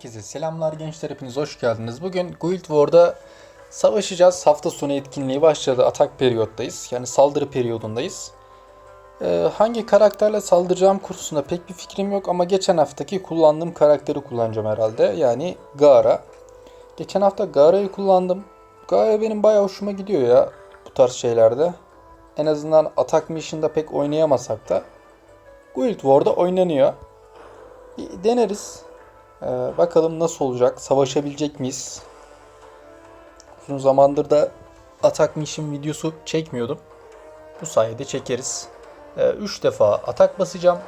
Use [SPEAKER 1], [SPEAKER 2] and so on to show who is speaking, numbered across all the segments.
[SPEAKER 1] Herkese selamlar gençler hepiniz hoş geldiniz. Bugün Guild War'da savaşacağız. Hafta sonu etkinliği başladı. Atak periyoddayız. Yani saldırı periyodundayız. Ee, hangi karakterle saldıracağım konusunda pek bir fikrim yok ama geçen haftaki kullandığım karakteri kullanacağım herhalde. Yani Gara. Geçen hafta Gara'yı kullandım. Gara benim bayağı hoşuma gidiyor ya bu tarz şeylerde. En azından Atak Mission'da pek oynayamasak da Guild War'da oynanıyor. Bir deneriz. Ee, bakalım nasıl olacak? Savaşabilecek miyiz? Uzun zamandır da Atak Mission videosu çekmiyordum. Bu sayede çekeriz. 3 defa atak basacağım.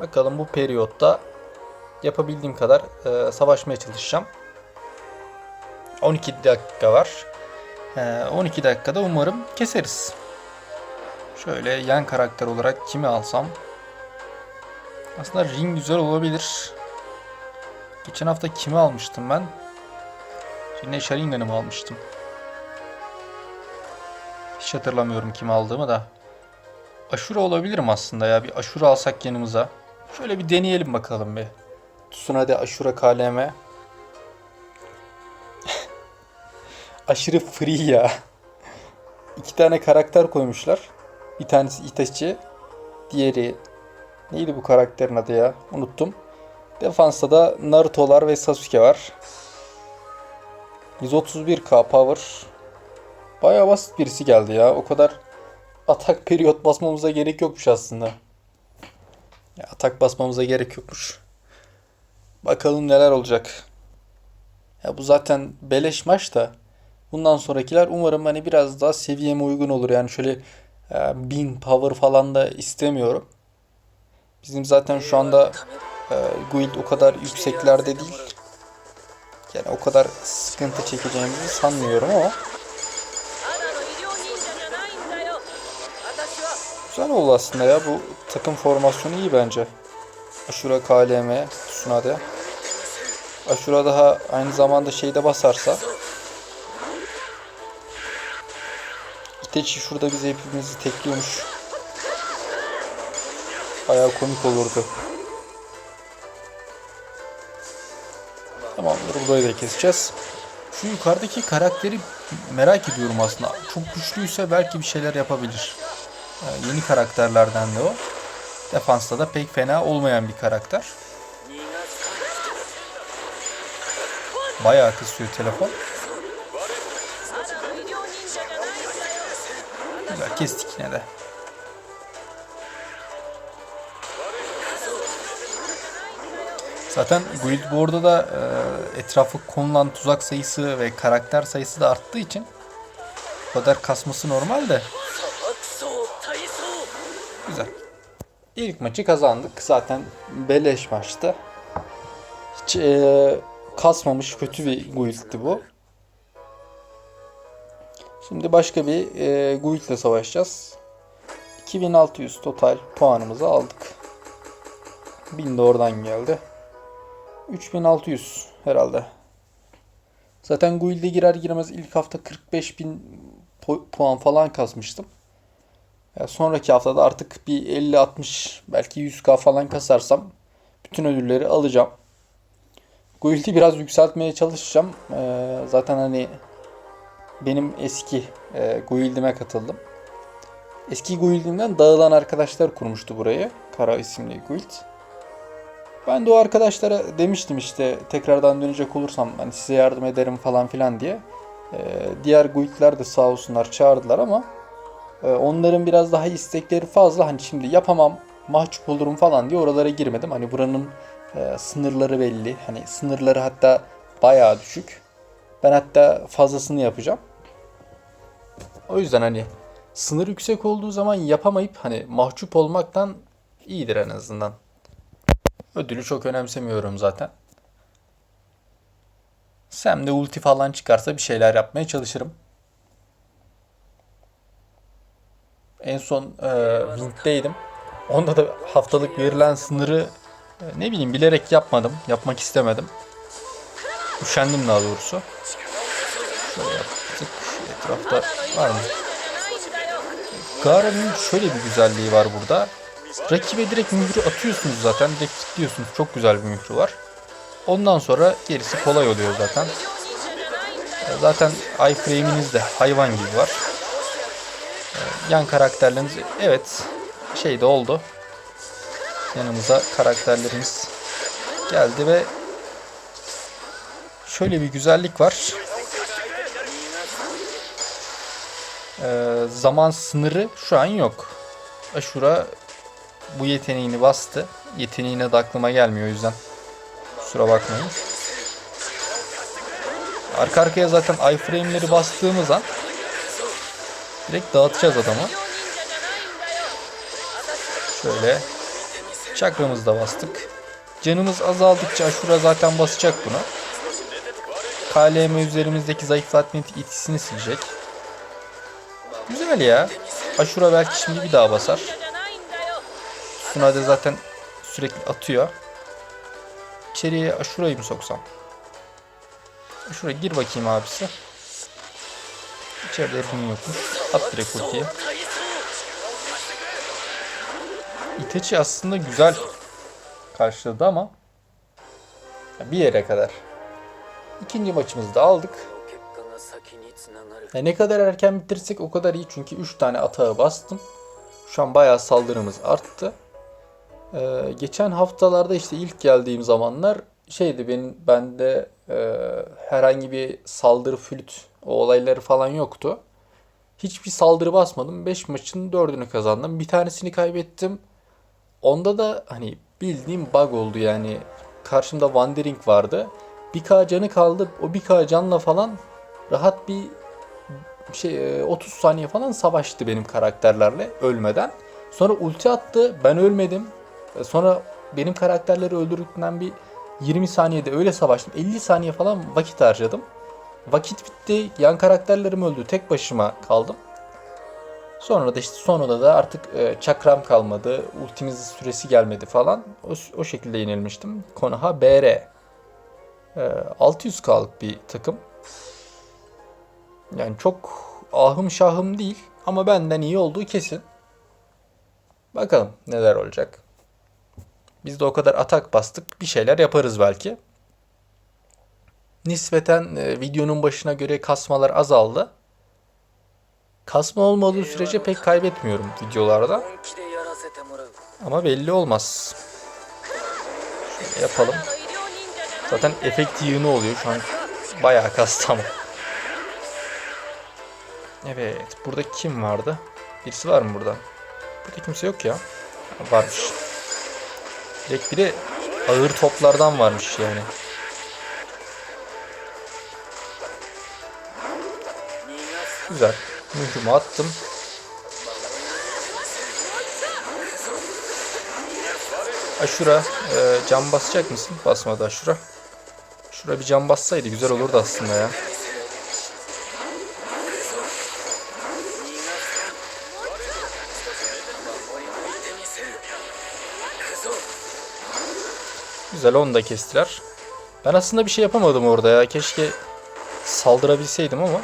[SPEAKER 1] Bakalım bu periyotta yapabildiğim kadar e, savaşmaya çalışacağım. 12 dakika var. E, 12 dakikada umarım keseriz. Şöyle yan karakter olarak kimi alsam? Aslında ring güzel olabilir. Geçen hafta kimi almıştım ben? Şimdi Sharingan'ı mı almıştım? Hiç hatırlamıyorum kimi aldığımı da. Aşura olabilirim aslında ya. Bir aşura alsak yanımıza. Şöyle bir deneyelim bakalım bir. Tsunade aşura KLM. Aşırı free ya. İki tane karakter koymuşlar. Bir tanesi Itachi. Diğeri Neydi bu karakterin adı ya? Unuttum. Defansta da Naruto'lar ve Sasuke var. 131k power. Bayağı basit birisi geldi ya. O kadar atak periyot basmamıza gerek yokmuş aslında. Ya, atak basmamıza gerek yokmuş. Bakalım neler olacak. Ya bu zaten beleş maç da. Bundan sonrakiler umarım hani biraz daha seviyeme uygun olur. Yani şöyle e, 1000 power falan da istemiyorum. Bizim zaten şu anda e, guild o kadar yükseklerde değil. Yani o kadar sıkıntı çekeceğimizi sanmıyorum ama. Güzel oldu aslında ya. Bu takım formasyonu iyi bence. Aşura KLM, Tsunade. Aşura daha aynı zamanda şeyde basarsa. Itechi şurada bize hepimizi tekliyormuş. Bayağı komik olurdu. Tamamdır. Burayı da keseceğiz. Şu yukarıdaki karakteri merak ediyorum aslında. Çok güçlüyse belki bir şeyler yapabilir. Yani yeni karakterlerden de o. Defansta da pek fena olmayan bir karakter. Bayağı kısıyor telefon. Güzel kestik yine de. Zaten Guild Board'da da e, etrafı konulan tuzak sayısı ve karakter sayısı da arttığı için bu kadar kasması normal de. Güzel. İlk maçı kazandık. Zaten beleş maçtı. Hiç e, kasmamış kötü bir guild'ti bu. Şimdi başka bir e, guild ile savaşacağız. 2600 total puanımızı aldık. 1000 de oradan geldi. 3600 herhalde. Zaten guild'e girer girmez ilk hafta 45.000 pu- puan falan kasmıştım. Ya sonraki haftada artık bir 50-60 belki 100k falan kasarsam bütün ödülleri alacağım. Guild'i biraz yükseltmeye çalışacağım. Ee, zaten hani benim eski e, guild'ime katıldım. Eski guild'imden dağılan arkadaşlar kurmuştu burayı. Kara isimli guild. Ben de o arkadaşlara demiştim işte tekrardan dönecek olursam hani size yardım ederim falan filan diye. Ee, diğer guild'ler de sağ olsunlar çağırdılar ama ee, Onların biraz daha istekleri fazla. Hani şimdi yapamam, mahcup olurum falan diye oralara girmedim. Hani buranın e, sınırları belli. Hani sınırları hatta bayağı düşük. Ben hatta fazlasını yapacağım. O yüzden hani sınır yüksek olduğu zaman yapamayıp hani mahcup olmaktan iyidir en azından. Ödülü çok önemsemiyorum zaten. Sem de ulti falan çıkarsa bir şeyler yapmaya çalışırım. En son e, Wing'deydim. Onda da haftalık verilen sınırı e, ne bileyim bilerek yapmadım. Yapmak istemedim. Üşendim daha doğrusu. Şöyle yaptık. Etrafta var mı? Garen'in şöyle bir güzelliği var burada. Rakibe direkt mührü atıyorsunuz zaten. Direkt kilitliyorsunuz. Çok güzel bir mührü var. Ondan sonra gerisi kolay oluyor zaten.
[SPEAKER 2] Ee,
[SPEAKER 1] zaten iframe'iniz de hayvan gibi var. Ee, yan karakterleriniz evet şey de oldu. Yanımıza karakterlerimiz geldi ve şöyle bir güzellik var. Ee, zaman sınırı şu an yok. Aşura bu yeteneğini bastı. Yeteneğine de aklıma gelmiyor o yüzden. Kusura bakmayın. Arka arkaya zaten iframe'leri bastığımız an direkt dağıtacağız adamı. Şöyle çakramızı da bastık. Canımız azaldıkça Ashura zaten basacak bunu. KLM üzerimizdeki zayıflatma etkisini silecek. Güzel ya. Ashura belki şimdi bir daha basar. Funade zaten sürekli atıyor. İçeriye şurayı mı soksam? Şuraya gir bakayım abisi. İçeride hepinin yokmuş. At direkt ultiye. Itachi aslında güzel karşıladı ama bir yere kadar. İkinci maçımızı da aldık. Ya ne kadar erken bitirirsek o kadar iyi çünkü 3 tane atağı bastım. Şu an bayağı saldırımız arttı. Ee, geçen haftalarda işte ilk geldiğim zamanlar şeydi benim bende e, herhangi bir saldırı flüt o olayları falan yoktu. Hiçbir saldırı basmadım. 5 maçın 4'ünü kazandım. Bir tanesini kaybettim. Onda da hani bildiğim bug oldu yani. Karşımda Wandering vardı. 1k canı kaldı. O 1k canla falan rahat bir şey e, 30 saniye falan savaştı benim karakterlerle ölmeden. Sonra ulti attı. Ben ölmedim. E, Sonra benim karakterleri öldürdükten bir 20 saniyede öyle savaştım. 50 saniye falan vakit harcadım. Vakit bitti. Yan karakterlerim öldü. Tek başıma kaldım. Sonra da işte sonunda da artık e, çakram kalmadı. Ultimiz süresi gelmedi falan. O, o şekilde yenilmiştim. Konoha BR. E, 600K'lık bir takım. Yani çok ahım şahım değil ama benden iyi olduğu kesin. Bakalım neler olacak. Biz de o kadar atak bastık. Bir şeyler yaparız belki. Nispeten e, videonun başına göre kasmalar azaldı. Kasma olmadığı sürece pek kaybetmiyorum videolarda. Ama belli olmaz. Şöyle yapalım. Zaten efekt yığını oluyor şu an. Bayağı kastı ama. Evet. Burada kim vardı? Birisi var mı burada? Burada kimse yok ya. Varmış. Direkt biri ağır toplardan varmış yani. Güzel. Mührümü attım. Aşura e, cam basacak mısın? Basmadı Aşura. Şura bir cam bassaydı güzel olurdu aslında ya. Güzel onu da kestiler. Ben aslında bir şey yapamadım orada ya. Keşke saldırabilseydim ama.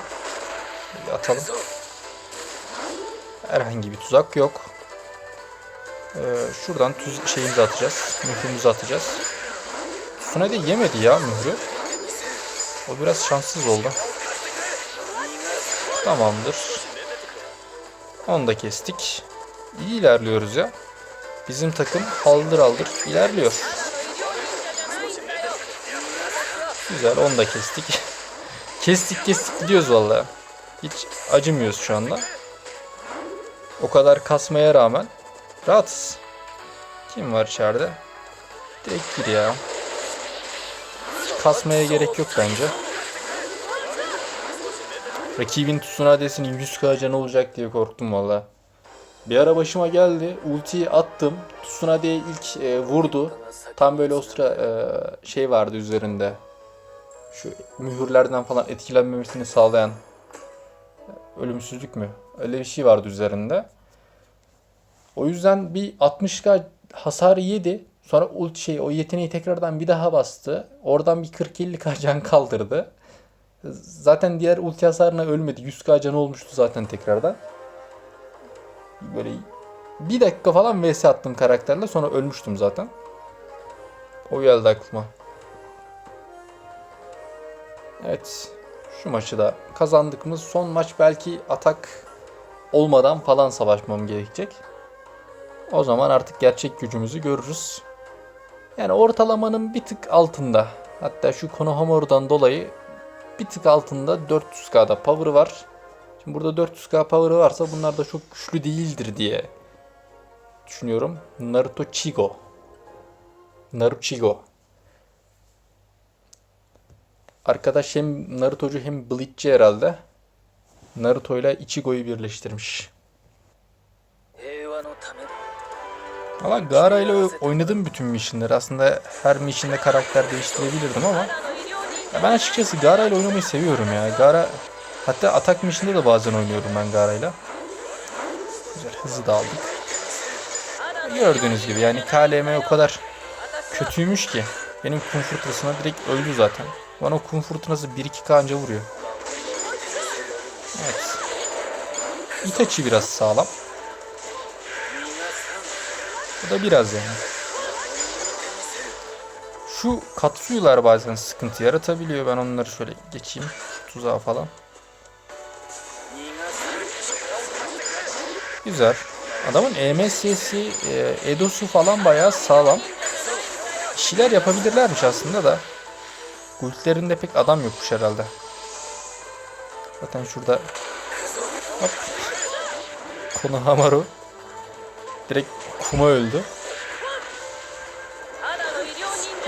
[SPEAKER 1] Atalım. Herhangi bir tuzak yok. Ee, şuradan tuz şeyimizi atacağız. Mührümüzü atacağız. Tsunade yemedi ya mührü. O biraz şanssız oldu. Tamamdır. Onu da kestik. İyi ilerliyoruz ya. Bizim takım haldır haldır ilerliyor. Güzel onu da kestik. kestik kestik gidiyoruz valla. Hiç acımıyoruz şu anda. O kadar kasmaya rağmen rahatız. Kim var içeride? Direkt gir ya. Kasmaya gerek yok bence. Rakibin Tsunade'sinin 100k canı olacak diye korktum valla. Bir ara başıma geldi. Ultiyi attım. Tsunade'ye ilk e, vurdu. Tam böyle o sıra e, şey vardı üzerinde. Şu mühürlerden falan etkilenmemesini sağlayan ölümsüzlük mü? Öyle bir şey vardı üzerinde. O yüzden bir 60k hasar yedi. Sonra ult şey o yeteneği tekrardan bir daha bastı. Oradan bir 40-50k can kaldırdı. Zaten diğer ulti hasarına ölmedi. 100k canı olmuştu zaten tekrardan. Böyle Bir dakika falan vs attım karakterle sonra ölmüştüm zaten. O geldi aklıma. Evet. Şu maçı da kazandık mı son maç belki atak olmadan falan savaşmam gerekecek. O zaman artık gerçek gücümüzü görürüz. Yani ortalamanın bir tık altında. Hatta şu Konohamaru'dan dolayı bir tık altında 400k'da power var. Şimdi burada 400k power varsa bunlar da çok güçlü değildir diye düşünüyorum. Naruto Chigo. Naruchigo. Arkadaş hem Naruto'cu hem Bleach'ci herhalde. Naruto ile Ichigo'yu birleştirmiş. Valla Gaara ile oynadığım bütün missionları aslında her mission'de karakter değiştirebilirdim ama ya ben açıkçası Gaara ile oynamayı seviyorum ya. Gaara hatta atak mission'da da bazen oynuyorum ben Gaara ile. Güzel hızı da aldık. Gördüğünüz gibi yani KLM o kadar kötüymüş ki benim Kung Fu direkt öldü zaten. Bana o kum fırtınası 1-2 anca vuruyor. Evet. Itachi biraz sağlam. Bu da biraz yani. Şu katsuyular bazen sıkıntı yaratabiliyor. Ben onları şöyle geçeyim. Tuzağa falan. Güzel. Adamın EMS'si, e, Edosu falan bayağı sağlam. Bir yapabilirlermiş aslında da. Kultlerinde pek adam yokmuş herhalde. Zaten şurada Hop. Konu Hamaru direkt kuma öldü.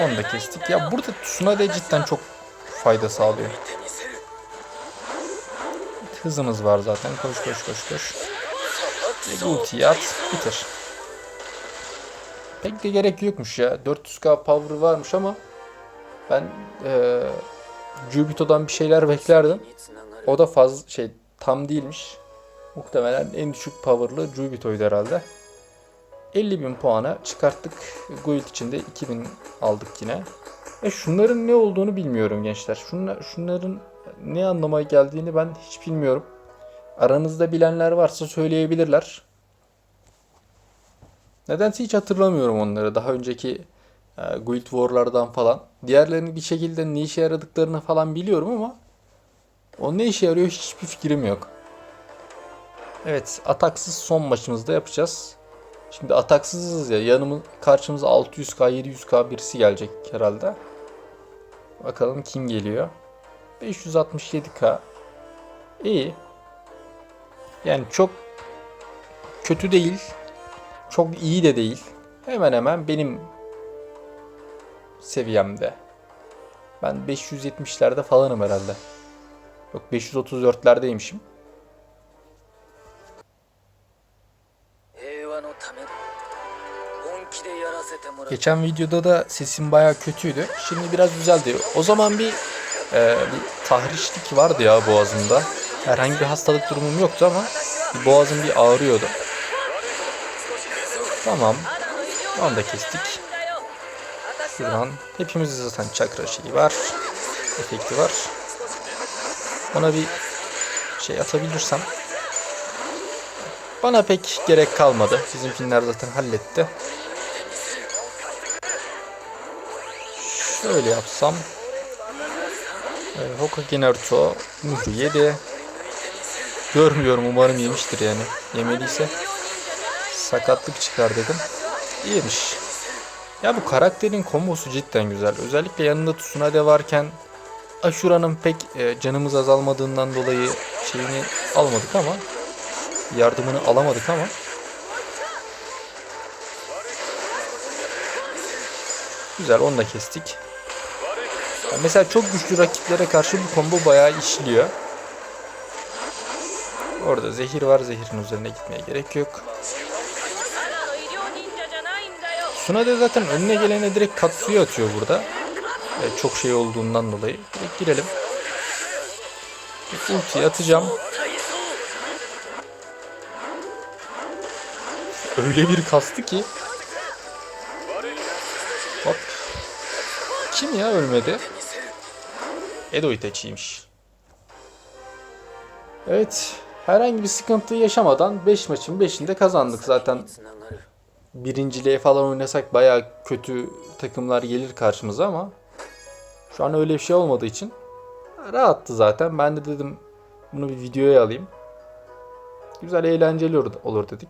[SPEAKER 1] Onu da kestik. Ya burada Tsunade cidden çok fayda sağlıyor. Hızımız var zaten. Koş koş koş koş. E, ultiyi at. Bitir. Pek de gerek yokmuş ya. 400k power varmış ama ben e, Jupito'dan bir şeyler beklerdim. O da fazla şey tam değilmiş. Muhtemelen en düşük power'lı Jupito'ydu herhalde. 50.000 puana çıkarttık. Guild içinde 2000 aldık yine. E şunların ne olduğunu bilmiyorum gençler. Şunlar, şunların ne anlama geldiğini ben hiç bilmiyorum. Aranızda bilenler varsa söyleyebilirler. Nedense hiç hatırlamıyorum onları. Daha önceki e, Guild War'lardan falan. Diğerlerini bir şekilde ne işe yaradıklarını falan biliyorum ama o ne işe yarıyor hiçbir fikrim yok. Evet, ataksız son maçımızda yapacağız. Şimdi ataksızız ya. Yanımız karşımıza 600k, 700k birisi gelecek herhalde. Bakalım kim geliyor. 567k. İyi. Yani çok kötü değil. Çok iyi de değil. Hemen hemen benim seviyemde. Ben 570'lerde falanım herhalde. Yok 534'lerdeymişim. Geçen videoda da sesim baya kötüydü. Şimdi biraz düzeldi. O zaman bir, e, bir tahrişlik vardı ya boğazımda. Herhangi bir hastalık durumum yoktu ama boğazım bir ağrıyordu. Tamam. Onu da kestik. Şuradan hepimizde zaten çakra şeyi var. Efekti var. Ona bir şey atabilirsem. Bana pek gerek kalmadı. Bizimkinler zaten halletti. Şöyle yapsam. Ee, Hoka Ginerto muzu yedi. Görmüyorum umarım yemiştir yani. Yemediyse sakatlık çıkar dedim. İyiymiş. Ya bu karakterin kombosu cidden güzel. Özellikle yanında Tsunade varken Ashura'nın pek e, canımız azalmadığından dolayı şeyini almadık ama yardımını alamadık ama Güzel onu da kestik. Ya mesela çok güçlü rakiplere karşı bu combo bayağı işliyor. Orada zehir var. Zehirin üzerine gitmeye gerek yok. Tsunade zaten önüne gelene direkt Katsu'yu atıyor burada. E, çok şey olduğundan dolayı. Direkt girelim. Ultiyi atacağım. Öyle bir kastı ki. Hop. Kim ya ölmedi? Edo Itachi'ymiş. Evet. Herhangi bir sıkıntı yaşamadan 5 maçın 5'inde kazandık zaten birinciliğe falan oynasak baya kötü takımlar gelir karşımıza ama şu an öyle bir şey olmadığı için rahattı zaten. Ben de dedim bunu bir videoya alayım. Güzel eğlenceli olur dedik.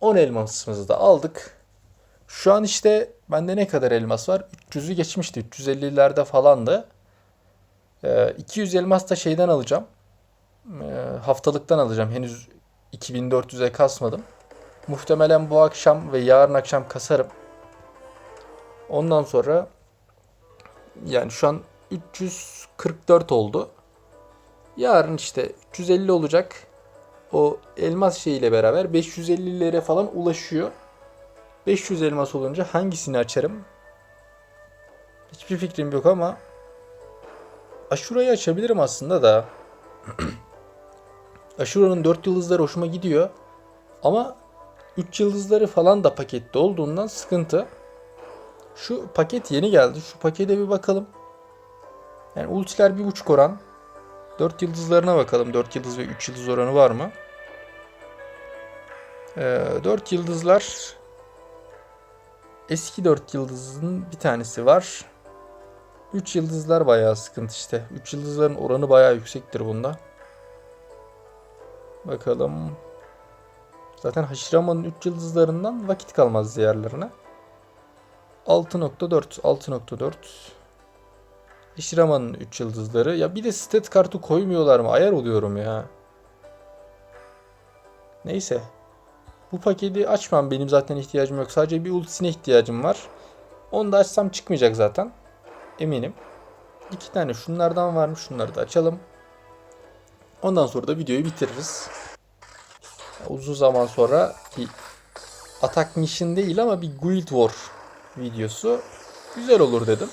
[SPEAKER 1] 10 elmasımızı da aldık. Şu an işte bende ne kadar elmas var? 300'ü geçmişti. 350'lerde falandı. Ee, 200 elmas da şeyden alacağım. Ee, haftalıktan alacağım. Henüz 2400'e kasmadım. Muhtemelen bu akşam ve yarın akşam kasarım. Ondan sonra yani şu an 344 oldu. Yarın işte 350 olacak. O elmas şeyiyle beraber 550'lere falan ulaşıyor. 500 elmas olunca hangisini açarım? Hiçbir fikrim yok ama Aşura'yı açabilirim aslında da. Aşura'nın 4 yıldızları hoşuma gidiyor. Ama 3 yıldızları falan da pakette olduğundan sıkıntı. Şu paket yeni geldi. Şu pakete bir bakalım. Yani ultiler 1.5 oran. 4 yıldızlarına bakalım. 4 yıldız ve 3 yıldız oranı var mı? Ee, 4 yıldızlar eski 4 yıldızın bir tanesi var. 3 yıldızlar bayağı sıkıntı işte. 3 yıldızların oranı bayağı yüksektir bunda. Bakalım. Zaten Haşirama'nın 3 yıldızlarından vakit kalmaz diğerlerine. 6.4 6.4 Haşirama'nın 3 yıldızları. Ya bir de stat kartı koymuyorlar mı? Ayar oluyorum ya. Neyse. Bu paketi açmam. Benim zaten ihtiyacım yok. Sadece bir ultisine ihtiyacım var. Onu da açsam çıkmayacak zaten. Eminim. İki tane şunlardan varmış. Şunları da açalım. Ondan sonra da videoyu bitiririz. Uzun zaman sonra bir Attack Mission değil ama bir Guild War videosu güzel olur dedim.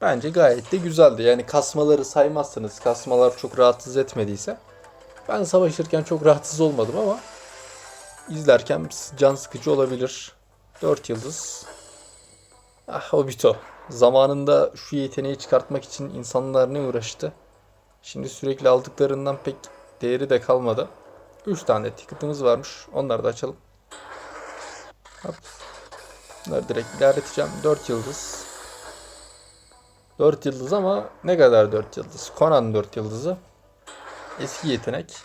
[SPEAKER 1] Bence gayet de güzeldi. Yani kasmaları saymazsanız, kasmalar çok rahatsız etmediyse. Ben savaşırken çok rahatsız olmadım ama izlerken can sıkıcı olabilir. 4 yıldız. Ah Obito. Zamanında şu yeteneği çıkartmak için insanlar ne uğraştı. Şimdi sürekli aldıklarından pek değeri de kalmadı. 3 tane ticket'ımız varmış. Onları da açalım. Hop. Bunları direkt ilerleteceğim. 4 yıldız. 4 yıldız ama ne kadar 4 yıldız? Conan 4 yıldızı. Eski yetenek.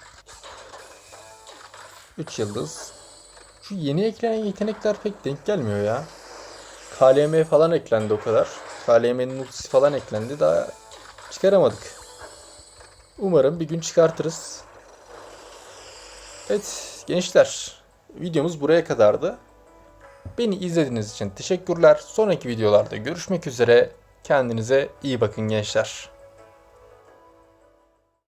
[SPEAKER 1] 3 yıldız. Şu yeni eklenen yetenekler pek denk gelmiyor ya. KLM falan eklendi o kadar. KLM'nin ultisi falan eklendi. Daha çıkaramadık. Umarım bir gün çıkartırız. Evet gençler videomuz buraya kadardı. Beni izlediğiniz için teşekkürler. Sonraki videolarda görüşmek üzere. Kendinize iyi bakın gençler.